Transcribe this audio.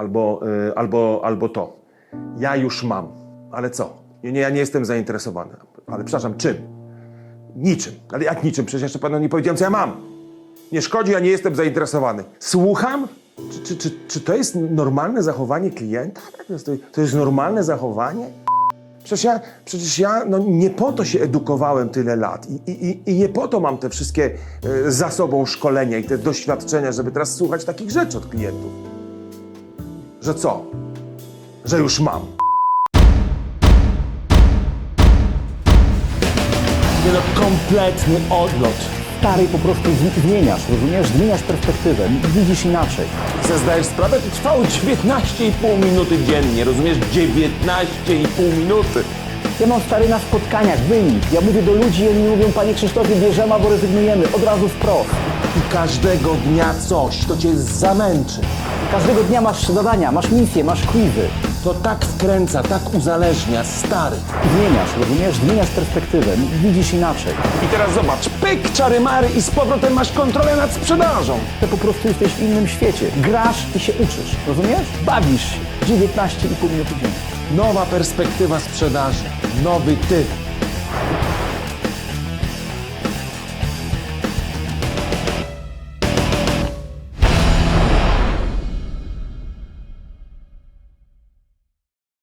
albo, y, albo, albo to. Ja już mam, ale co? Nie, ja nie jestem zainteresowany. Ale przepraszam, czym? Niczym. Ale jak niczym? Przecież jeszcze panu nie powiedziałem, co ja mam. Nie szkodzi, ja nie jestem zainteresowany. Słucham? Czy, czy, czy, czy to jest normalne zachowanie klienta? To jest, to jest normalne zachowanie? Przecież ja, przecież ja no, nie po to się edukowałem tyle lat i, i, i- nie po to mam te wszystkie e, za sobą szkolenia i te doświadczenia, żeby teraz słuchać takich rzeczy od klientów. Że co? Że już mam. Nie no, kompletny odlot. Stary, po prostu z- zmieniasz, rozumiesz? Zmieniasz perspektywę, widzisz inaczej. Sobie zdajesz sprawę? To trwało 19,5 minuty dziennie, rozumiesz? 19,5 minuty. Ja mam stary na spotkaniach wynik. Ja mówię do ludzi i oni mówią, panie Krzysztofie, bierzemy albo rezygnujemy. Od razu wprost. I każdego dnia coś, to cię zamęczy. Każdego dnia masz zadania, masz misje, masz quizy. To tak wkręca, tak uzależnia, stary. Zmieniasz, rozumiesz? Zmieniasz perspektywę, widzisz inaczej. I teraz zobacz, pyk, czary mary i z powrotem masz kontrolę nad sprzedażą. Ty po prostu jesteś w innym świecie. Grasz i się uczysz, rozumiesz? Bawisz się. 19,5 minuty dziennie. Nowa perspektywa sprzedaży, nowy ty.